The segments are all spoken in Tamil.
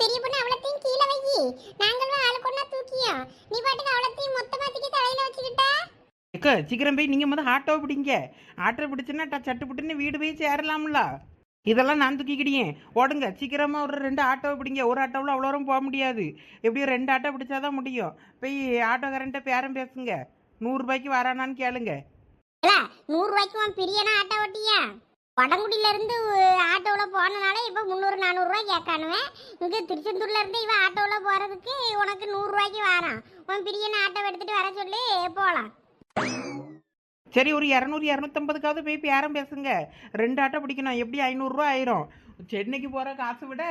பெரிய பொண்ணு அவ்வளத்தையும் கீழே வை. நாங்களும் ஆளுக்கு ஒண்ணா தூக்கியோம் நீ பாட்டுக்கு அவ்வளத்தையும் மொத்தமா தூக்கி தலையில வச்சுக்கிட்ட? அக்கா சீக்கிரம் போய் நீங்கள் முதல் ஆட்டோ பிடிங்க. ஆட்டோ பிடிச்சுன்னா ட சட்டு புட்டுன்னு வீடு போய் சேரலாம்ல. இதெல்லாம் நான் தூக்கிக்கிடியேன் ஓடுங்க சீக்கிரமா ஒரு ரெண்டு ஆட்டோ பிடிங்க. ஒரு ஆட்டோவில் அவ்வளோ தூரம் போக முடியாது. எப்படியும் ரெண்டு ஆட்டோ பிடிச்சாதான் முடியும். போய் ஆட்டோக்காரன்ட்ட பேரம் பேசுங்க. நூறுரூபாய்க்கு வரானான்னு கேளுங்க. இல்ல நூறு ரூபாய்க்கு உன் பிரியனா ஆட்டோ ஓட்டியா? வடங்குடியில இருந்து ஆட்டோவில் போனனால இப்போ முந்நூறு நானூறுரூவா கேட்கானுவேன் இங்கே திருச்செந்தூர்ல இருந்து இவன் ஆட்டோவில் போகிறதுக்கு உனக்கு நூறுரூவாய்க்கு வரான். உன் பிரியனை ஆட்டோ எடுத்துட்டு வர சொல்லி போகலாம் சரி ஒரு இரநூறு இரநூத்தம்பதுக்காவது போய் பேரம் பேசுங்க. ரெண்டு ஆட்டோ பிடிக்கணும். எப்படி ஐநூறுரூவா ஆயிரும்? சென்னைக்கு போகிற காசை விட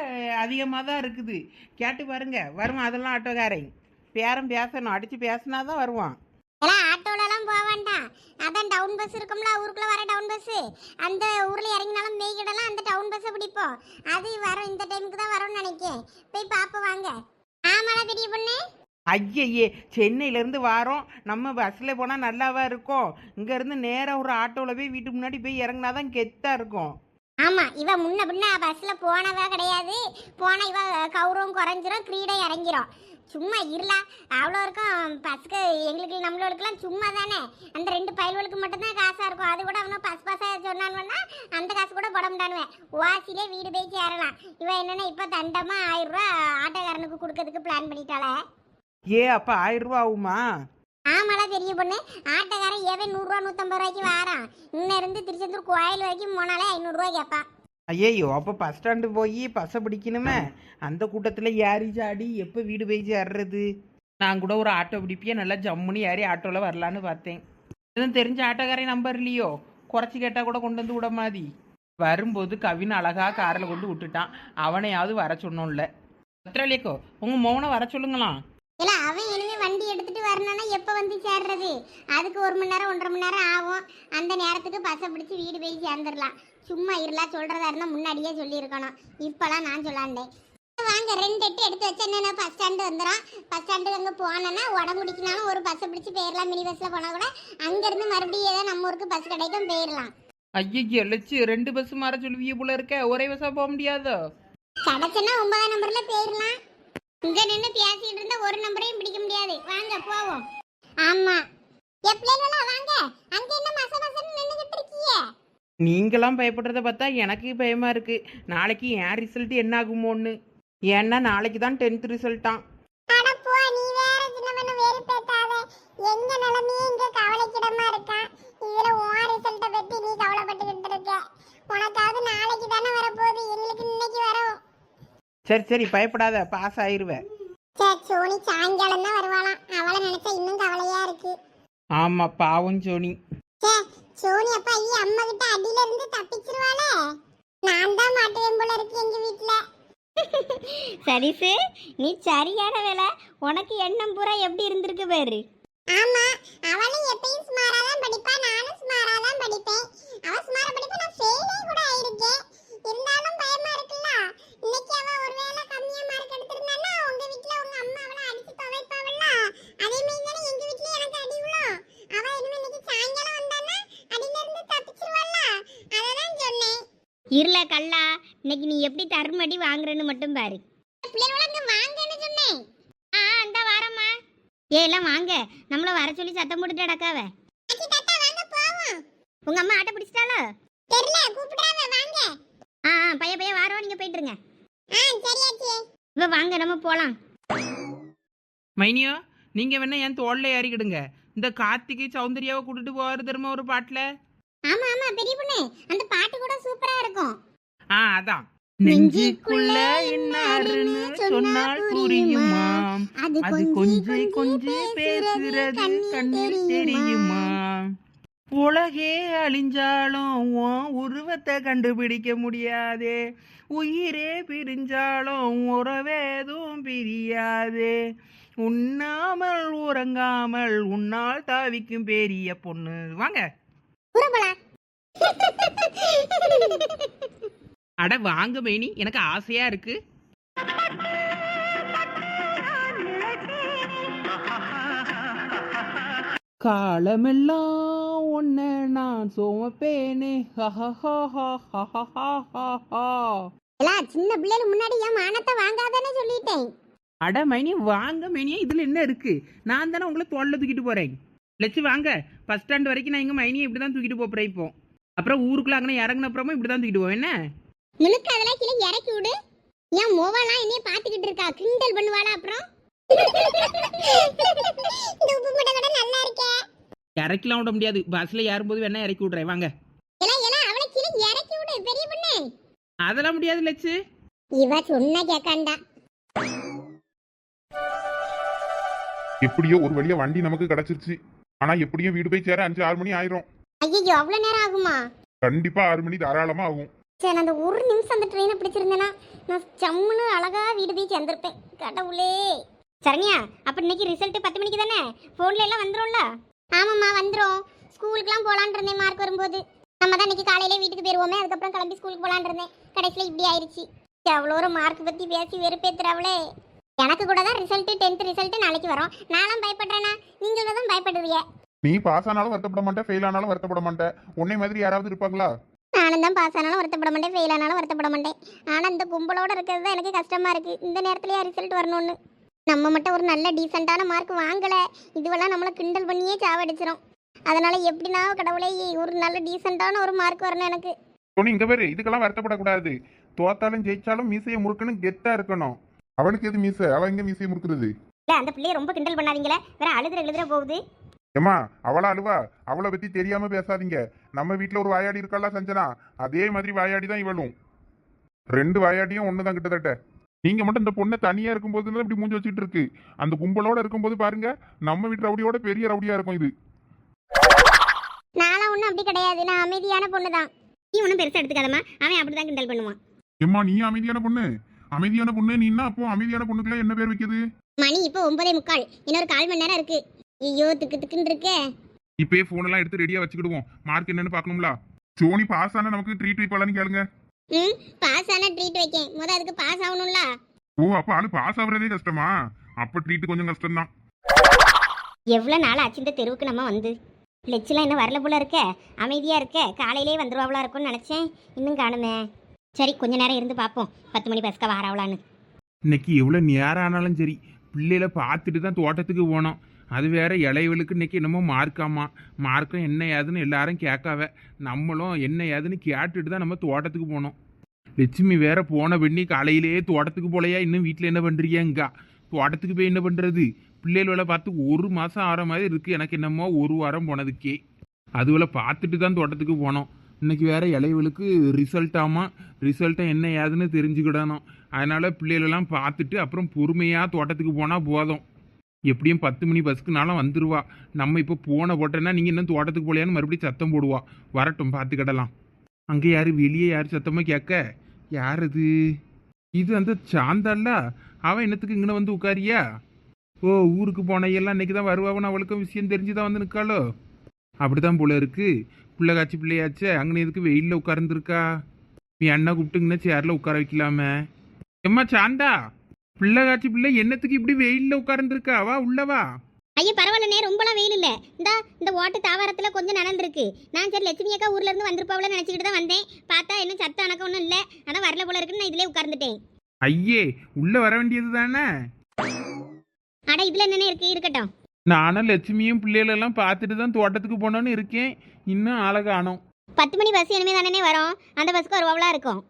அதிகமாக தான் இருக்குது. கேட்டு பாருங்க. வருவான் அதெல்லாம் ஆட்டோக்காரன். பேரம் பேசணும். அடித்து பேசினா தான் வருவான் எல்லாம் போக வேண்டாம். அதான் டவுன் பஸ் இருக்கும்ல ஊருக்குள்ள வர டவுன் பஸ்ஸு அந்த ஊர்ல இறங்கினாலும் மேய்கிடலாம் அந்த டவுன் பஸ்ஸை பிடிப்போம். அது வரும் இந்த டைமுக்கு தான் வரும்னு நினைக்கேன். போய் பாப்ப வாங்க. ஆமாடா பெரிய பொண்ணு. ஐயையே சென்னையிலேருந்து வாரோம். நம்ம பஸ்ஸில் போனால் நல்லாவா இருக்கும். இங்கேருந்து நேராக ஒரு ஆட்டோவில் போய் வீட்டுக்கு முன்னாடி போய் இறங்கினா தான் கெத்தாக இருக்கும். ஆமா இவ முன்ன பின்ன பஸ்ல போனவா கிடையாது. போனா இவ கௌரவம் குறைஞ்சிரும் கிரீடை இறங்கிரும். சும்மா இருளா அவ்வளோ இருக்கும் பஸ்க்கு எங்களுக்கு நம்மளுக்கெல்லாம் சும்மா தானே. அந்த ரெண்டு பயல்களுக்கு மட்டும்தான் காசாக இருக்கும். அது கூட அவனும் பஸ் பஸ்ஸாக சொன்னான்னா அந்த காசு கூட போட மாட்டானுவேன் வாசிலே வீடு போய் சேரலாம். இவன் என்னென்னா இப்போ தண்டமாக ஆயிரம் ரூபா ஆட்டோக்காரனுக்கு கொடுக்கறதுக்கு பிளான் பண்ணிட்டாளே. ஏ அப்போ ஆயிரம் ரூபா ஆகுமா? ஆமாடா பெரிய பொண்ணு. ஆட்டோக்காரன் ஏவே நூறுரூவா நூற்றம்பது ரூபாய்க்கு வாரான்? இன்னும் இருந்து திருச்செந்தூர் கோயில் வரைக்கும் போனாலே ஐநூறுரூவா கேட்பான் ஐயையோ அப்போ பஸ் ஸ்டாண்டு போய் பஸ்ஸை பிடிக்கணுமே? அந்த கூட்டத்தில் ஏறி சாடி எப்போ வீடு போய் சேர்றது? நான் கூட ஒரு ஆட்டோ பிடிப்பியே நல்லா ஜம்முன்னு ஏறி ஆட்டோவில் வரலான்னு பார்த்தேன். எதுவும் தெரிஞ்ச ஆட்டோக்காரன் நம்பர் இல்லையோ? குறைச்சி கேட்டால் கூட கொண்டு வந்து விட மாதிரி வரும்போது கவின் அழகா காரில் கொண்டு விட்டுட்டான். அவனையாவது வர சொன்னோம்ல. பத்திரலேக்கோ உங்கள் மௌனை வர சொல்லுங்களாம். இல்ல அவன் வண்டி எடுத்துட்டு வரணும்னா எப்ப வந்து சேர்றது? அதுக்கு ஒரு மணி நேரம் ஒன்றரை மணி நேரம் ஆகும். அந்த நேரத்துக்கு பஸ்ஸை பிடிச்சி வீடு போய் சேர்ந்துடலாம். சும்மா இருளா சொல்றதா இருந்தா முன்னாடியே சொல்லியிருக்கணும். இப்பெல்லாம் நான் சொல்லாண்டேன். வாங்க ரெண்டு எட்டு எடுத்து வச்சு என்ன பஸ் ஸ்டாண்டு வந்துடும் பஸ் ஸ்டாண்டு அங்கே போனோன்னா உடம்புடிக்கினாலும் ஒரு பஸ்ஸை பிடிச்சி போயிடலாம் மினி பஸ்ஸில் போனால் கூட அங்கேருந்து மறுபடியும் ஏதோ நம்ம ஊருக்கு பஸ் கிடைக்கும் போயிடலாம் ஐயய்ய லட்சு ரெண்டு பஸ் மாற சொல்லுவிய போல இருக்க. ஒரே பஸ்ஸாக போக முடியாதோ? கிடச்சுன்னா ஒன்பதாம் நம்பர்ல போயிடலாம் இங்க நின்று பேசிட்டு இருந்தா ஒரு நம்பரையும் பிடிக்க முடியாது. வாங்க போவோம். ஆமா. எப்பலாம் வாங்க. அங்க என்ன மச மசன்னு நின்னுகிட்டு இருக்கீங்க நீங்களாம் பயப்படுறத பார்த்தா எனக்கு பயமா இருக்கு. நாளைக்கு என் ரிசல்ட் என்ன ஆகுமோன்னு ஏன்னா நாளைக்கு தான் டென்த் ரிசல்ட்டான் அட போ நீ வேற சின்ன பண்ண வேறு பேசாத எங்க நிலைமையே இங்க கவலைக்கிடமா இருக்கா? இதுல உன் ரிசல்ட்ட பத்தி நீ கவலைப்பட்டுக்கிட்டு இருக்க. உனக்காவது நாளைக்கு தானே வரப்போகுது. எங்களுக்கு சரி சரி பயப்படாத பாஸ் ஆயிருவேன். சே சோனி சாயங்காலம் தான் வருவாளாம். அவளை நினைச்சா இன்னும் கவலையா இருக்கு. ஆமா பாவம் சோனி. ச்சே, சோனி அப்பா ஐயா அம்மா கிட்ட அடியில இருந்து தப்பிச்சிருவாளே. நான் தான் மாட்டுவேன் போல இருக்கு எங்க வீட்ல. சரிசு நீ சரியான வேலை உனக்கு எண்ணம் பூரா எப்படி இருந்திருக்கு பாரு. ஆமா அவளும் எப்பயும் ஸ்மாரா தான் படிப்பா நானும் ஸ்மாரா தான் படிப்பேன். அவ ஸ்மாரா படிப்பா நான் ஃபெயிலே கூட ஆயிருக்கேன். இருந்தாலும் பயமா இருக்குல்ல. இன்னைக்கு அவ ஒருவேளை கம்மியா மார்க் எடுத்திருந்தான்னா உங்க வீட்ல உங்க அம்மா அவளை அடிச்சு துவைப்பாவல்ல அதே மாதிரி தானே எங்க வீட்ல எனக்கு அடி விழும். அவ இனிமே இன்னைக்கு சாயங்காலம் வந்தான்னா அடியில இருந்து தப்பிச்சிருவாள்ல அததான் சொன்னேன். இருல கல்லா இன்னைக்கு நீ எப்படி தருமடி வாங்குறன்னு மட்டும் பாரு. பிள்ளைகள அங்க வாங்கன்னு சொன்னேன். ஆ அந்த வாரம்மா. ஏ எல்லாம் வாங்க. நம்மள வர சொல்லி சத்தம் போட்டுட்டு அடக்காவ உங்க அம்மா ஆட்டை பிடிச்சிட்டாளோ? தெரியல கூப்பிடாத வாங்க. ஆ பைய பைய வாரம் நீங்க போயிட்டு இப்ப வாங்க நம்ம போலாம். மைனியோ நீங்க வேணா என் தோல்ல ஏறிக்கிடுங்க. இந்த கார்த்திகை சௌந்தர்யாவை கூட்டிட்டு போவாரு திரும்ப ஒரு பாட்டுல? ஆமா ஆமா பெரிய பொண்ணு. அந்த பாட்டு கூட சூப்பரா இருக்கும். ஆ அதான். நெஞ்சுக்குள்ள என்னாருன்னு சொன்னால் புரியுமா? அது கொஞ்சி கொஞ்சி பேசுறது கண்ணில் தெரியுமா? உலகே அழிஞ்சாலும் உன் உருவத்தை கண்டுபிடிக்க முடியாதே. உயிரே பிரிஞ்சாலும் உறவேதும் பிரியாதே. உண்ணாமல் உறங்காமல் உன்னால் தாவிக்கும் பெரிய பொண்ணு. வாங்க. அட வாங்க மைனி. எனக்கு ஆசையா இருக்கு. காலமெல்லாம் உன்னை நான் சுமப்பேனே. சின்ன பிள்ளைகள் முன்னாடி என் மானத்தை வாங்காதானே சொல்லிட்டேன். அட மைனி வாங்க மைனியே இதுல என்ன இருக்கு? நான் தானே உங்களை தோல்ல தூக்கிட்டு போறேன். லட்சு வாங்க. பஸ் ஸ்டாண்ட் வரைக்கும் நான் எங்க மைனியை இப்படி தான் தூக்கிட்டு போறேன் இப்போ. அப்புறம் ஊருக்குள்ள அங்கே இறங்கின அப்புறமா இப்படி தான் தூக்கிட்டு போவேன். என்ன? முழுக்க அதெல்லாம் கீழே இறக்கி விடு. என் மோவெல்லாம் என்னைய பாத்துக்கிட்டு இருக்கா? கிண்டல் பண்ணுவாளா அப்புறம்? இறக்கலாம் விட முடியாது. பஸ்ல ஏறும்போது வேணா இறக்கி விட்றேன். வாங்க. எல்லாம் எல்லாம் அவளை கீழே இறக்கி விடு பெரிய பொண்ணு. அதெல்லாம் முடியாது லட்சு. இவ சொன்ன கேக்காண்டா. எப்படியோ ஒரு வழியா வண்டி நமக்கு கிடைச்சிருச்சு. ஆனா எப்படியும் வீடு போய் சேர அஞ்சு ஆறு மணி ஆயிரும். ஐயோ அவ்வளவு நேரம் ஆகுமா? கண்டிப்பா ஆறு மணி தாராளமா ஆகும். சரி நான் அந்த ஒரு நிமிஷம் அந்த ட்ரெயினை பிடிச்சிருந்தேன்னா நான் ஜம்முன்னு அழகா வீடு போய் சேர்ந்திருப்பேன். கடவுளே. சரண்யா அப்ப இன்னைக்கு ரிசல்ட் பத்து மணிக்கு தானே? போன்ல எல்லாம் வந்துரும்ல? ஆமாம்மா வந்துடும் ஸ்கூலுக்குலாம் போலான் இருந்தேன் மார்க் வரும்போது. நம்ம தான் இன்னைக்கு காலையிலே வீட்டுக்கு போயிருவோமே அதுக்கப்புறம் கிளம்பி ஸ்கூலுக்கு போலான் இருந்தேன். கடைசியில் இப்படி ஆயிடுச்சு அவ்வளோ ஒரு மார்க் பற்றி பேசி வெறுப்பேத்துறாவளே. எனக்கு கூட தான் ரிசல்ட்டு டென்த் ரிசல்ட்டு நாளைக்கு வரும். நானும் பயப்படுறேனா? நீங்கள் தான் பயப்படுவீங்க நீ பாஸ் ஆனாலும் வருத்தப்பட மாட்டேன் ஃபெயில் ஆனாலும் வருத்தப்பட மாட்டேன். உன்னை மாதிரி யாராவது இருப்பாங்களா? நானும் தான் பாஸ் ஆனாலும் வருத்தப்பட மாட்டேன் ஃபெயில் ஆனாலும் வருத்தப்பட மாட்டேன். ஆனால் இந்த கும்பலோட இருக்கிறது தான் எனக்கு கஷ்டமாக இருக்குது இந்த நேரத்துலயே ரிசல்ட் வரணும்னு. நம்ம மட்டும் ஒரு நல்ல டீசெண்டான மார்க் வாங்கலை. இதுவெல்லாம் நம்மளை கிண்டல் பண்ணியே சாவடிச்சிரும். அதனால எப்படின்னா கடவுளே ஒரு நல்ல டீசெண்டான ஒரு மார்க் வரணும் எனக்கு. சோனி இங்க பேரு இதுக்கெல்லாம் வருத்தப்படக்கூடாது. தோத்தாலும் ஜெயிச்சாலும் மீசையை முறுக்குன்னு கெத்தா இருக்கணும். அவனுக்கு எது மீசை? அவன் எங்க மீசையை முறுக்குறது? இல்ல அந்த பிள்ளைய ரொம்ப கிண்டல் பண்ணாதீங்களே. வேற அழுதுற எழுதுற போகுது. ஏமா அவளா அழுவா? அவளை பத்தி தெரியாம பேசாதீங்க. நம்ம வீட்ல ஒரு வாயாடி இருக்கா சஞ்சனா? அதே மாதிரி வாயாடி தான் இவளும். ரெண்டு வாயாடியும் ஒண்ணுதான் கிட்டத்தட்ட. நீங்க மட்டும் இந்த பொண்ணை தனியா இருக்கும்போது இப்படி மூஞ்சி வச்சுட்டு இருக்கு? அந்த கும்பலோட இருக்கும்போது பாருங்க நம்ம வீட்டு ரவுடியோட பெரிய ரவுடியா இருக்கும் இது. நானும் ஒன்றும் அப்படி கிடையாது. நான் அமைதியான பொண்ணு தான். நீ ஒன்றும் பெருசா எடுத்துக்காதம்மா. அவன் அப்படிதான் கிண்டல் பண்ணுவான். ஏம்மா நீ அமைதியான பொண்ணு? அமைதியான பொண்ணு நீன்னா அப்போ அமைதியான பொண்ணுக்குள்ள என்ன பேர் வைக்குது? மணி இப்போ ஒன்பதே முக்கால். இன்னொரு கால் மணி நேரம் இருக்கு. ஐயோ திக்கு திக்குன்னு இருக்கே. இப்பயே போன் எல்லாம் எடுத்து ரெடியா வச்சுக்கிடுவோம். மார்க் என்னன்னு பார்க்கணும்ல? சோனி பாஸ் ஆனா நமக்கு ட்ரீட் வைப்பாளான்னு கேளுங்க. ம் பாஸ் ஆன ட்ரீட் வைக்கேன். முத அதுக்கு பாஸ் ஆகணும்ல? ஓ அப்ப ஆளு பாஸ் ஆகுறதே கஷ்டமா? அப்ப ட்ரீட் கொஞ்சம் கஷ்டம்தான். எவ்வளோ நாள் ஆச்சு இந்த தெருவுக்கு நம்ம வந்து? லெச்செல்லாம் இன்னும் வரல போல இருக்க. அமைதியா இருக்க. காலையிலே வந்துருவாவளா இருக்கும்னு நினைச்சேன். இன்னும் காணுமே. சரி கொஞ்ச நேரம் இருந்து பார்ப்போம். பத்து மணி பஸ்க்கா வாராவளான்னு. இன்னைக்கு எவ்வளோ நேரம் ஆனாலும் சரி. பிள்ளைகளை பார்த்துட்டு தான் தோட்டத்துக்கு போனோம். அது வேற இளையவளுக்கு இன்னைக்கு என்னமோ மார்க்காமா மார்க்கம் என்ன ஏதுன்னு எல்லாரும் கேட்காவ. நம்மளும் என்ன ஏதுன்னு கேட்டுட்டு தான் நம்ம தோட்டத்துக்கு போனோம். லட்சுமி வேற போன பண்ணி காலையிலேயே தோட்டத்துக்கு போலையா? இன்னும் வீட்டில் என்ன பண்ணுறியங்கா தோட்டத்துக்கு போய் என்ன பண்ணுறது பிள்ளைகளை பார்த்து ஒரு மாதம் ஆகிற மாதிரி இருக்குது எனக்கு என்னமோ ஒரு வாரம் போனதுக்கே. அதுவில் பார்த்துட்டு தான் தோட்டத்துக்கு போனோம். இன்னைக்கு வேற இளையவளுக்கு ரிசல்ட்டாமா ரிசல்ட்டாக ரிசல்ட்டை என்ன ஏதுன்னு தெரிஞ்சுக்கிடணும். அதனால் பிள்ளைகளெல்லாம் பார்த்துட்டு அப்புறம் பொறுமையாக தோட்டத்துக்கு போனால் போதும். எப்படியும் பத்து மணி பஸ்க்குனாலும் வந்துடுவா நம்ம இப்போ போன போட்டேன்னா நீங்கள் இன்னும் தோட்டத்துக்கு போலையான்னு மறுபடியும் சத்தம் போடுவா. வரட்டும் பார்த்துக்கிடலாம். அங்கே யார்? வெளியே யார் சத்தமாக கேட்க? யார் அது இது அந்த சாந்தால அவன் என்னத்துக்கு இங்கே வந்து உட்காரியா? ஓ ஊருக்கு போனையெல்லாம் இன்னைக்கு தான் வருவாவன் அவளுக்கும் விஷயம் தெரிஞ்சு தான் வந்து நிற்காளோ அப்படிதான் போல இருக்கு. பிள்ளை காய்ச்சி பிள்ளையாச்சே அங்கே எதுக்கு வெயிலில் உட்கார்ந்துருக்கா? நீ அண்ணா கூப்பிட்டுங்கன்னா சேரில் உட்கார வைக்கலாமே. எம்மா சாந்தா? பிள்ளை காய்ச்சி பிள்ளை என்னத்துக்கு இப்படி வெயிலில் உட்கார்ந்துருக்கா? வா. உள்ளவா ஐயா பரவாயில்லண்ணே ரொம்பலாம் வெயில் இல்லை இந்த இந்த ஓட்டு தாவரத்துல கொஞ்சம் நடந்திருக்கு நான் சரி லட்சுமி அக்கா ஊர்ல இருந்து வந்திருப்பாவில நினைச்சுக்கிட்டு தான் வந்தேன். பார்த்தா என்ன சத்தம் எனக்கு ஒன்றும் இல்லை. ஆனால் வரல போல இருக்குன்னு நான் இதிலே உட்கார்ந்துட்டேன். ஐயே உள்ள வர வேண்டியது தானே? அட இதுல என்னென்ன இருக்கு? இருக்கட்டும். நானும் லட்சுமியும் பிள்ளைகளெல்லாம் பார்த்துட்டு தான் தோட்டத்துக்கு போனோன்னு இருக்கேன். இன்னும் ஆளை காணோம். பத்து மணி பஸ் இனிமே தானே வரும்? அந்த பஸ்க்கு வருவாவளா இருக்கும்.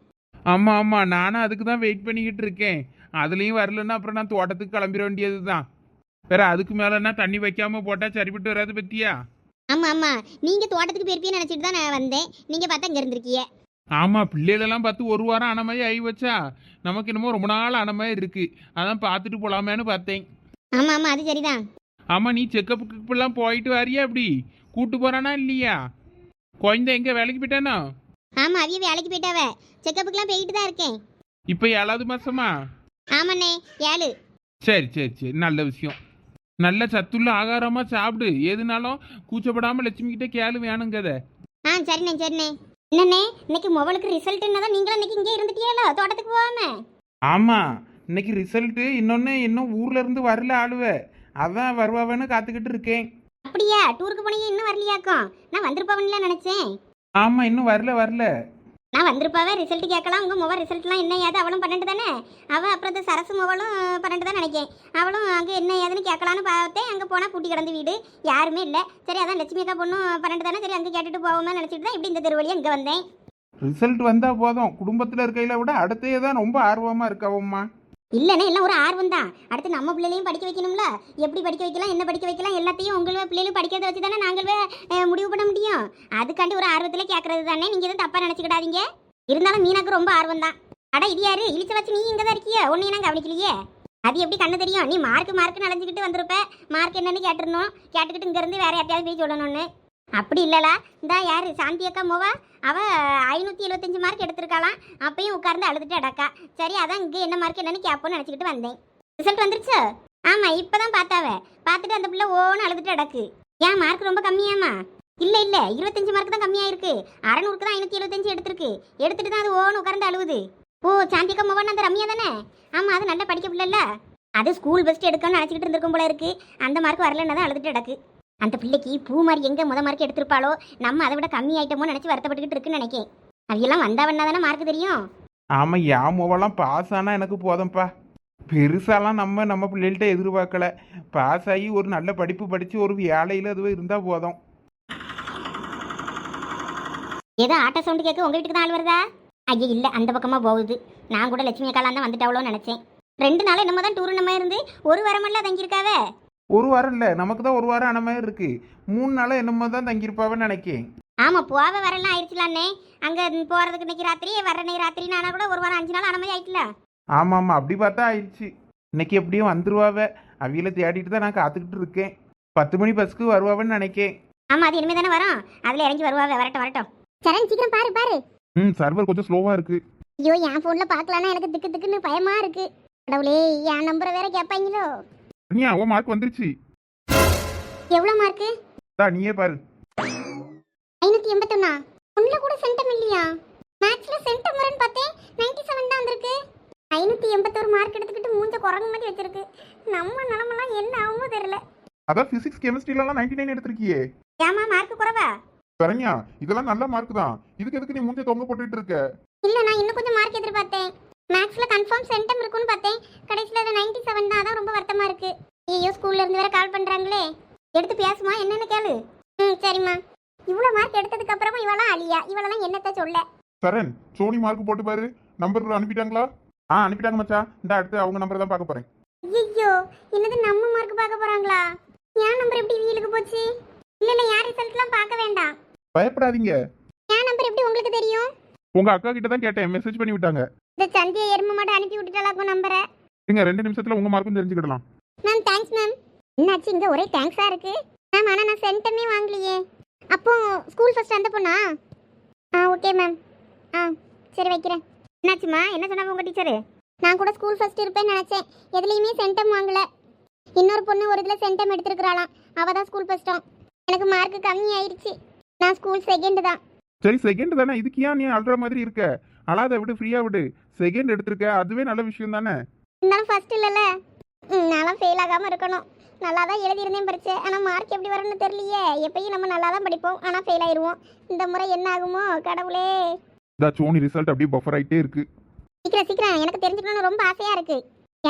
ஆமாம் ஆமாம் நானும் அதுக்கு தான் வெயிட் பண்ணிக்கிட்டு இருக்கேன். அதுலேயும் வரலன்னா அப்புறம் நான் தோட்டத்துக்கு கிளம்பிட வேண்டியது தான் வேற அதுக்கு மேலேன்னா தண்ணி வைக்காமல் போட்டால் சரிப்பட்டு வராது பத்தியா? ஆமா ஆமா. நீங்க தோட்டத்துக்கு போயிருப்பீன்னு நினைச்சிட்டு தான் நான் வந்தேன். நீங்க பார்த்தா இங்க இருந்திருக்கீங்க ஆமாம் பிள்ளைகளெல்லாம் பார்த்து ஒரு வாரம் ஆன மாதிரி ஆகி வச்சா நமக்கு என்னமோ ரொம்ப நாள் ஆன மாதிரி இருக்கு. அதான் பார்த்துட்டு போலாமேன்னு பார்த்தேன். ஆமா ஆமா. அது சரிதான். ஆமாம் நீ செக்கப்புக்கு எல்லாம் போயிட்டு வரியா அப்படி? கூட்டு போறானா இல்லையா? குழந்தை எங்கே? வேலைக்கு போயிட்டானோ? ஆமா அவிய வேலைக்கு போயிட்டாவ. செக்கப்புக்குலாம் போயிட்டு தான் இருக்கேன். இப்போ ஏழாவது மாசமா? ஆமாண்ணே ஏழு. சரி சரி சரி. நல்ல விஷயம். நல்ல சத்துள்ள ஆகாரமாக சாப்பிடு. எதுனாலும் கூச்சப்படாமல் லட்சுமி கிட்ட கேளு வேணுங்கத ஆ சரிண்ணே சரிண்ணே. என்னண்ணே இன்னைக்கு மொபைலுக்கு ரிசல்ட் என்னதான்? நீங்களும் இன்னைக்கு இங்கே இருந்துட்டீங்களோ தோட்டத்துக்கு போகாம? ஆமாம் இன்னைக்கு ரிசல்ட்டு இன்னொன்று இன்னும் ஊர்ல இருந்து வரல ஆளுவ. அதான் வருவாவேன்னு காத்துக்கிட்டு இருக்கேன். அப்படியா? டூருக்கு போனீங்க இன்னும் வரலையாக்கும். நான் வந்திருப்பவன்ல நினைச்சேன். ஆமாம் இன்னும் வரல வரல. நான் வந்திருப்பாவே ரிசல்ட் கேட்கலாம். உங்கள் முக ரிசல்ட்லாம் என்ன ஏது? அவளும் பன்னெண்டு தானே? அவள் அப்புறம் இந்த சரசு முவளும் பன்னெண்டு தான் நினைக்கேன். அவளும் அங்கே என்ன ஏதுன்னு கேட்கலான்னு பார்த்தேன். அங்கே போனால் பூட்டி கிடந்து வீடு. யாருமே இல்லை. சரி அதான் லட்சுமி அக்கா பொண்ணும் பன்னெண்டு தானே? சரி அங்கே கேட்டுட்டு போவோமே நினச்சிட்டு தான் இப்படி இந்த தெருவழியாக இங்கே வந்தேன். ரிசல்ட் வந்தால் போதும். குடும்பத்தில் இருக்கையில விட அடுத்தே தான் ரொம்ப ஆர்வமாக இருக்காவம்மா. இல்லைன்னா எல்லாம் ஒரு ஆர்வம் தான் அடுத்து நம்ம பிள்ளைகளையும் படிக்க வைக்கணும்ல? எப்படி படிக்க வைக்கலாம் என்ன படிக்க வைக்கலாம் எல்லாத்தையும் உங்களே பிள்ளைகளும் படிக்கிறத வச்சு தானே நாங்களே முடிவு பண்ண முடியும்? அதுக்காண்டி ஒரு ஆர்வத்தில் கேட்கறது தானே? நீங்கள் எதுவும் தப்பாக நினச்சிக்கிடாதீங்க. இருந்தாலும் மீனாக்கு ரொம்ப ஆர்வம் தான் அட இது யாரு? இழிச்ச வச்சு நீ இங்கே தான் இருக்கியோ? ஒன்றையும் நான் கவனிக்கலையே? அது எப்படி கண்ணு தெரியும்? நீ மார்க் மார்க் நனைஞ்சிக்கிட்டு வந்திருப்ப. மார்க் என்னன்னு கேட்டுருந்தோம் கேட்டுக்கிட்டு இங்கேருந்து வேற யார்ட்டையாவது போய் சொல்லணும்னு. அப்படி இல்லைலா இந்தா யார்? சாந்தி அக்கா மோவா? அவள் ஐநூற்றி எழுபத்தஞ்சு மார்க் எடுத்திருக்காளாம் அப்பயும் உட்கார்ந்து அழுதுட்டு அடக்கா. சரி அதான் இங்கே என்ன மார்க் என்னன்னு கேட்போன்னு நினச்சிக்கிட்டு வந்தேன். ரிசல்ட் வந்துருச்சு? ஆமாம் இப்போ தான் பார்த்தாவ. பார்த்துட்டு அந்த பிள்ளை ஓன்னு அழுதுட்டு அடக்கு. ஏன் மார்க் ரொம்ப கம்மியாமா இல்லை இல்லை. இருபத்தஞ்சு மார்க் தான் கம்மியாயிருக்கு. அறநூறுக்கு தான் ஐநூற்றி எழுபத்தஞ்சு எடுத்திருக்கு. எடுத்துட்டு தான் அது ஓன்னு உட்கார்ந்து அழுகுது ஓ சாந்திக்கா மோவன் அந்த ரம்யா தானே? ஆமாம் அது நல்லா படிக்க பிள்ளைல அது ஸ்கூல் பெஸ்ட் எடுக்கணும்னு நினச்சிக்கிட்டு இருந்திருக்கும் போல இருக்கு. அந்த மார்க் வரலன்னு தான் அழுதுட்டு அடக்கு. அந்த பிள்ளைக்கு பூ மாதிரி எங்கே முத மார்க் எடுத்திருப்பாளோ? நம்ம அதை விட கம்மி ஆயிட்டமோ நினச்சி வருத்தப்பட்டுக்கிட்டு இருக்குன்னு நினைக்கேன். அவையெல்லாம் வந்தா தானே மார்க் தெரியும்? ஆமா என் மூவெல்லாம் பாஸ் ஆனா எனக்கு போதும்ப்பா பெருசாலாம் நம்ம நம்ம பிள்ளைகள்ட்ட எதிர்பார்க்கல. பாஸ் ஆகி ஒரு நல்ல படிப்பு படிச்சு ஒரு வேலையில அதுவே இருந்தா போதும். ஏதோ ஆட்டோ சவுண்டு கேட்க உங்க வீட்டுக்கு தான் ஆள் வருதா? ஐயா இல்லை அந்த பக்கமாக போகுது. நான் கூட லட்சுமி அக்காலாம் தான் வந்துட்டாவளோன்னு நினச்சேன். ரெண்டு நாள் என்னமோ தான் டூர் நம்ம இருந்து ஒரு வாரமெல்லாம் தங்கியிருக்காவே? ஒரு வாரம் இல்லை. நமக்கு தான் ஒரு வாரம் ஆன மாதிரி இருக்கு. மூணு நாளும் என்னமோ தான் தங்கியிருப்பாவன்னு நினைக்கேன். ஆமாம் போவ வரலாம் ஆயிடுச்சுலான்னே அங்கே போகிறதுக்கு இன்னைக்கு ராத்திரி வர இன்னைக்கு ராத்திரின்னு ஆனால் கூட ஒரு வாரம் அஞ்சு நாள் ஆன மாதிரி ஆயிட்டுல. ஆமாம் ஆமாம் அப்படி பார்த்தா ஆயிடுச்சு. இன்னைக்கு எப்படியும் வந்துருவாவ. அவியலை தேடிட்டு தான் நான் காத்துக்கிட்டு இருக்கேன். பத்து மணி பஸ்க்கு வருவாவன்னு நினைக்கேன். ஆமாம் அது இனிமே தானே வரும். அதில் இறங்கி வருவாவே வரட்டும் வரட்டும். சரண் சீக்கிரம் பாரு பாரு. ம் சர்வர் கொஞ்சம் ஸ்லோவா இருக்கு. ஐயோ என் ஃபோனில் பார்க்கலான்னா எனக்கு திக்கு திக்குன்னு பயமா இருக்கு. கடவுளே என் நம்பரை வேற கேட்பாங்களோ ரம்யா உன் மார்க் வந்துருச்சு. எவ்வளோ மார்க்கு தா நீயே பாரு. ஐநூற்றி எண்பத்தொன்னா? ஒன்றில் கூட சென்டம் இல்லையா? மேக்ஸில் சென்டம் வரேன்னு பார்த்தேன் நைன்டி செவன் தான் வந்திருக்கு. ஐநூற்றி எண்பத்தோரு மார்க் எடுத்துக்கிட்டு மூஞ்ச குரங்கு மாதிரி வச்சிருக்கு. நம்ம நிலமெல்லாம் என்ன ஆகுமோ தெரியல. அதான் பிசிக்ஸ் கெமிஸ்ட்ரிலாம் நைன்டி நைன் எடுத்திருக்கியே. ஏமா மார்க் குறவா? சரண்யா இதெல்லாம் நல்ல மார்க் தான். இதுக்கு எதுக்கு நீ மூஞ்ச தொங்க போட்டுட்டு இருக்க? இல்லை நான் இன்னும் கொஞ்சம் மார்க் எதிர்பார்த்தேன். மேக்ஸில் கன்ஃபார்ம் சென்டம் இருக்குன்னு பார்த்தேன். கடைசியில் அது நைன்டி செவன் தான். அதான் ரொம்ப வருத்தமாக இருக்கு. ஐயோ ஸ்கூல்ல இருந்து வேற கால் பண்ணுறாங்களே எடுத்து பேசுமா? என்னன்னு கேளு. ம் சரிம்மா. இவ்வளோ மார்க் எடுத்ததுக்கு அப்புறமா இவளாம் அழியா? இவளெல்லாம் என்னத்த சொல்ல? சரண் சோனி மார்க் போட்டு பாரு. நம்பர் அனுப்பிட்டாங்களா? ஆ அனுப்பிட்டாங்க மச்சான். இந்த அடுத்து அவங்க நம்பர் தான் பார்க்க போறேன். ஐயோ என்னது நம்ம மார்க் பார்க்க போறாங்களா? என் நம்பர் எப்படி வீலுக்கு போச்சு? இல்ல இல்ல யார் ரிசல்ட்லாம் பார்க்க வேண்டாம். பயப்படாதீங்க. என் நம்பர் எப்படி உங்களுக்கு தெரியும்? உங்க அக்கா கிட்ட தான் கேட்டேன். மெசேஜ் பண்ணி விட்டாங்க. இந்த சந்தியா எருமை மட்டும் அனுப்பி விட்டுட்டாலாக்கும் நம்பரை நீங்க ரெண்டு நிமிஷத்துல உங்க மார்க்கும் தெரிஞ்சுக்கிடலாம். மேம் தேங்க்ஸ் மேம் என்னாச்சு இங்க ஒரே தேங்க்ஸா இருக்கு? மேம் ஆனா நான் சென்டமே வாங்கலையே. அப்போ ஸ்கூல் ஃபர்ஸ்ட் அந்த பொண்ணா? ஆ ஓகே மேம் ஆ சரி வைக்கிறேன். என்னாச்சுமா என்ன சொன்னாங்க உங்க டீச்சரு நான் கூட ஸ்கூல் ஃபர்ஸ்ட் இருப்பேன்னு நினைச்சேன். எதுலையுமே சென்டம் வாங்கல. இன்னொரு பொண்ணு ஒரு இதில் சென்டம் எடுத்துருக்குறாளாம். அவ தான் ஸ்கூல் ஃபர்ஸ்ட்டும் எனக்கு மார்க் கம்மி ஆயிடுச்சு. நான் ஸ்கூல் செகண்ட் தான். சரி செகண்ட் தானே? இதுக்கு ஏன் நீ அழுற மாதிரி இருக்க? அழாத விடு ஃப்ரீயா விடு. செகண்ட் எடுத்திருக்க அதுவே நல்ல விஷயம் தானே? இருந்தாலும் ஃபர்ஸ்ட் இல்லைல்ல. நான்லாம் ஃபெயில் ஆகாமல் இருக்கணும். நல்லா தான் எழுதியிருந்தேன் பரிச்சை ஆனால் மார்க் எப்படி வரும்னு தெரியலையே. எப்பயும் நம்ம நல்லா தான் படிப்போம். ஆனால் ஃபெயில் ஆயிடுவோம் இந்த முறை என்ன ஆகுமோ? கடவுளே. இந்த சோனி ரிசல்ட் அப்படியே பஃபர் ஆயிட்டே இருக்கு. சீக்கிரம் சீக்கிரம். எனக்கு தெரிஞ்சுக்கணும்னு ரொம்ப ஆசையாக இருக்கு.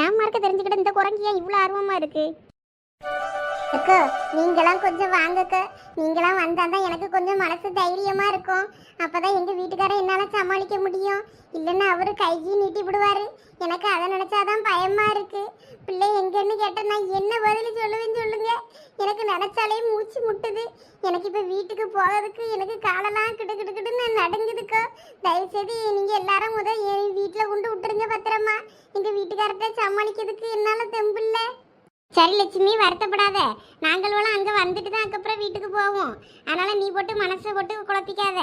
என் மார்க்கை தெரிஞ்சுக்கிட்டு இந்த குரங்கு ஏன் இவ்வளோ ஆர்வமாக இருக்கு? அக்கா நீங்களாம் கொஞ்சம் வாங்கக்க. நீங்களாம் வந்தால் தான் எனக்கு கொஞ்சம் மனசு தைரியமாக இருக்கும். அப்போ தான் எங்கள் வீட்டுக்காரர் என்னால் சமாளிக்க முடியும். இல்லைன்னா அவர் கைகி நீட்டி விடுவார். எனக்கு அதை நினைச்சாதான் பயமாக இருக்குது பிள்ளை எங்கேன்னு கேட்டால் நான் என்ன பதில் சொல்லுவேன்னு சொல்லுங்க. எனக்கு நினச்சாலே மூச்சு முட்டுது. எனக்கு இப்போ வீட்டுக்கு போகிறதுக்கு எனக்கு காலெல்லாம் கிடு கிடு கிடுன்னு நடுங்குதுக்கோ. தயவுசெய்து நீங்கள் எல்லாரும் முதல் என் வீட்டில் கொண்டு விட்டுருங்க பத்திரமா. எங்கள் வீட்டுக்காரர்கிட்ட சமாளிக்கிறதுக்கு என்னால் தெம்பில்ல. சரி லட்சுமி வருத்தப்படாத. நாங்களும் அங்கே வந்துட்டு தான் அதுக்கப்புறம் வீட்டுக்கு போவோம். அதனால் நீ போட்டு மனசை போட்டு குழப்பிக்காத.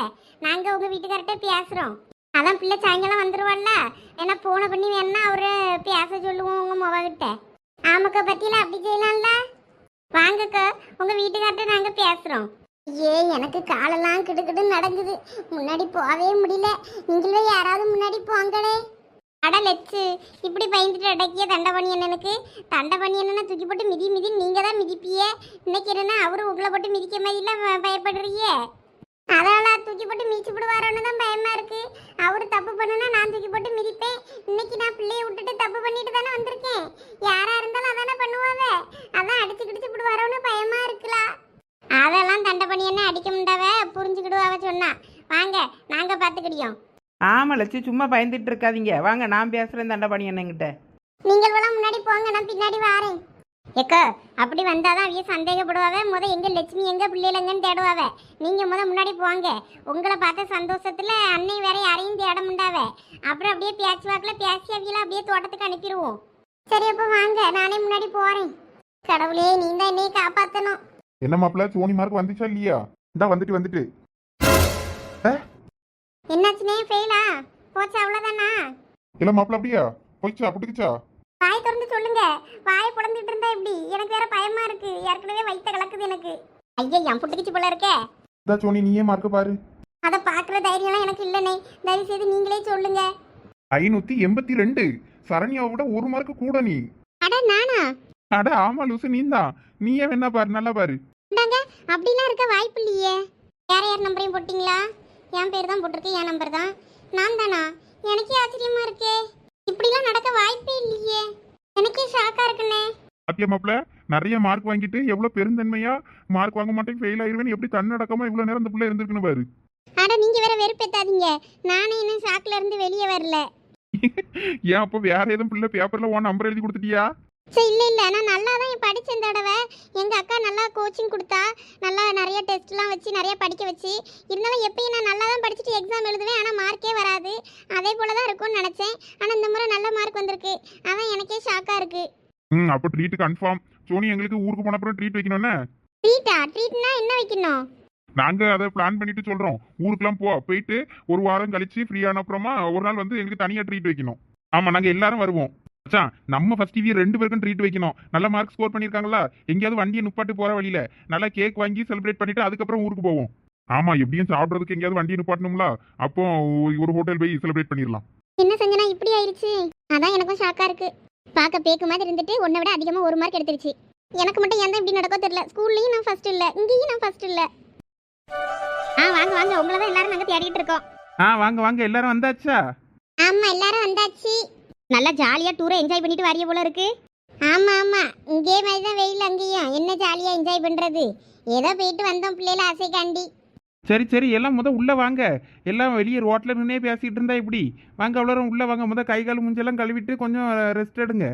நாங்கள் உங்கள் வீட்டுக்கார்ட்ட பேசுகிறோம் அதான் பிள்ளை சாயங்காலம் வந்துருவாள்ல. ஏன்னா ஃபோனை பண்ணி வேணா அவரு பேச சொல்லுவோம் உங்கள் முகக்கிட்ட ஆமாக்கா பற்றியில் அப்படி செய்யலாம்ல? வாங்கக்கா உங்கள் வீட்டுக்கார்ட்ட நாங்கள் பேசுகிறோம் ஏ எனக்கு காலெல்லாம் கிடுக்கிட்டு நடக்குது. முன்னாடி போகவே முடியல. நீங்களே யாராவது முன்னாடி போங்களே. அட லெச்சு இப்படி பயந்துட்டு அடக்கிய தண்டபணி அண்ணனுக்கு? தண்டபணி அண்ணனை தூக்கி போட்டு மிதி மிதி நீங்கள் தான் மிதிப்பிய. இன்னைக்கு என்னன்னா அவரு உங்களை போட்டு மிதிக்க மாதிரிலாம் பயப்படுறீங்க. அதெல்லாம் தூக்கி போட்டு மிதிச்சு விடுவாரோன்னு தான் பயமாக இருக்கு. அவரு தப்பு பண்ணுனா நான் தூக்கி போட்டு மிதிப்பேன். இன்னைக்கு நான் பிள்ளையை விட்டுட்டு தப்பு பண்ணிட்டு தானே வந்திருக்கேன். யாராக இருந்தாலும் அதானே பண்ணுவாங்க அதான் அடிச்சு கிடிச்சு விடுவாரோன்னு பயமாக இருக்கலாம் அதெல்லாம் தண்டை பண்ணி என்ன அடிக்க முடியாவ புரிஞ்சுக்கிடுவாவ சொன்னா. வாங்க நாங்கள் பார்த்துக்கிடியோம் ஆமாம் லட்சு சும்மா பயந்துட்டு இருக்காதீங்க. வாங்க நான் பேசுகிறேன் தண்டபாணி என்னங்கிட்ட நீங்கள் எல்லாம் முன்னாடி போங்க நான் பின்னாடி வாரேன். ஏக்கா அப்படி வந்தாதான் அவிய சந்தேகப்படுவாவ? முத எங்க லட்சுமி எங்க பிள்ளைலங்கன்னு தேடுவாவ? நீங்க முத முன்னாடி போங்க. உங்களை பார்த்த சந்தோஷத்துல அன்னை வேற யாரையும் தேட முண்டாவ? அப்புறம் அப்படியே பேச்சு வாக்கில் பேசி அவியெல்லாம் அப்படியே தோட்டத்துக்கு அனுப்பிடுவோம். சரி அப்போ வாங்க நானே முன்னாடி போறேன். கடவுளே நீ தான் என்னைய காப்பாத்தணும். என்ன மாப்பிள்ள சோனி மார்க் வந்துச்சா இல்லையா? இந்தா வந்துட்டு வந்துட்டு. போச்சு அவ்வளோதானா இல்ல மாப்பிள்ள அப்படியா? போயிச்சா புட்டுக்குச்சா? வாய் திறந்து சொல்லுங்க. வாய் புலந்துட்டு இருந்தா எப்படி? எனக்கு வேற பயமா இருக்கு. ஏற்கனவே வயித்த கலக்குது எனக்கு. ஐயா என் புட்டுக்குச்சு போல இருக்கே. இதா சோனி நீயே மார்க்க பாரு. அதை பார்க்குற தைரியம்லாம் எனக்கு இல்லைனே தயவு செய்து நீங்களே சொல்லுங்க. ஐநூத்தி எண்பத்தி ரெண்டு. சரண்யாவை விட ஒரு மார்க் கூட நீ. அட நானா? அட ஆமா லூசு நீ தான் நீயே வேணா பாரு நல்லா பாரு. இந்தாங்க அப்படிலாம் இருக்க வாய்ப்பு இல்லையே. வேற யார் நம்பரையும் போட்டிங்களா? என் பேர் தான் போட்டிருக்கு என் நம்பர் தான். நான் தானா எனக்கே ஆச்சரியமா இருக்கே. இப்படிலாம் நடக்க வாய்ப்பே இல்லையே. எனக்கே ஷாக்கா இருக்குண்ணே. பாத்தியா மாப்பிள்ள? நிறைய மார்க் வாங்கிட்டு எவ்வளவு பெருந்தன்மையா மார்க் வாங்க மாட்டேன் ஃபெயில் ஆயிருவேன் எப்படி தன்னடக்கமா இவ்வளவு நேரம் இந்த பிள்ளை இருந்திருக்குன்னு பாரு. அட நீங்க வேற வெறுப்பேத்தாதீங்க. நானே இன்னும் ஷாக்ல இருந்து வெளியே வரல. ஏன் அப்போ வேற எதுவும் பிள்ளை பேப்பர்ல உன் நம்பர் எழுதி கொடுத்துட்டியா? சரி இல்லை இல்லை. நான் நல்லா தான் படித்தேன் இந்த தடவை. எங்கள் அக்கா நல்லா கோச்சிங் கொடுத்தா நல்லா நிறைய டெஸ்ட்லாம் வச்சு நிறைய படிக்க வச்சு. இருந்தாலும் எப்பயும் நான் நல்லா தான் படிச்சுட்டு எக்ஸாம் எழுதுவேன். ஆனால் மார்க்கே வராது. அதே போல தான் இருக்கும்னு நினச்சேன். ஆனால் இந்த முறை நல்ல மார்க் வந்திருக்கு. அதான் எனக்கே ஷாக்காக இருக்குது ம் அப்போ ட்ரீட் கன்ஃபார்ம் சோனி எங்களுக்கு ஊருக்கு போன அப்புறம் ட்ரீட் வைக்கணும்னே ட்ரீட்டா ட்ரீட்னா என்ன வைக்கணும்? நாங்க அதை பிளான் பண்ணிட்டு சொல்றோம். ஊருக்குலாம் போ போயிட்டு ஒரு வாரம் கழிச்சு ஃப்ரீயான அப்புறமா ஒரு நாள் வந்து எங்களுக்கு தனியா ட்ரீட் வைக்கணும். ஆமா நாங்க எல்லாரும் வருவோம். மச்சான் நம்ம ஃபர்ஸ்ட் இவிய ரெண்டு பேருக்கும் ட்ரீட் வைக்கணும். நல்ல மார்க் ஸ்கோர் பண்ணிருக்காங்களா? எங்கேயாவது வண்டியை நிப்பாட்டு போற வழியில நல்லா கேக் வாங்கி செலிப்ரேட் பண்ணிட்டு அதுக்கப்புறம் ஊருக்கு போவோம். ஆமா எப்படியும் சாப்பிடுறதுக்கு எங்கேயாவது வண்டியை நிப்பாட்டணும்ல? அப்போ ஒரு ஹோட்டல் போய் செலிப்ரேட் பண்ணிடலாம். என்ன செஞ்சனா இப்படி ஆயிடுச்சு அதான் எனக்கும் ஷாக்காக இருக்குது பார்க்க பேக்கு மாதிரி இருந்துட்டு உன்னை விட அதிகமாக ஒரு மார்க் எடுத்துருச்சு. எனக்கு மட்டும் எந்த இப்படி நடக்கோ தெரியல. ஸ்கூல்லையும் நான் ஃபர்ஸ்ட் இல்லை. இங்கேயும் நான் ஃபர்ஸ்ட் இல்லை. ஆ வாங்க வாங்க. உங்களை தான் எல்லாரும் நாங்கள் தேடிட்டு இருக்கோம். ஆ வாங்க வாங்க. எல்லாரும் வந்தாச்சா? ஆமா எல்லாரும் வந்தாச்சு. நல்லா ஜாலியாக டூரை என்ஜாய் பண்ணிட்டு வரிய போல இருக்கு. ஆமா ஆமா. இங்கே மாதிரி தான் வெயில் அங்கேயும். என்ன ஜாலியா என்ஜாய் பண்றது? ஏதோ போயிட்டு வந்தோம் பிள்ளைல ஆசைக்காண்டி. சரி சரி. எல்லாம் முத உள்ள வாங்க. எல்லாம் வெளியே ரோட்ல நின்னே பேசிட்டு இருந்தா இப்படி வாங்க அவ்வளோ உள்ள வாங்க. முத கை கால் மூஞ்செல்லாம் கழுவிட்டு கொஞ்சம் ரெஸ்ட் எடுங்க.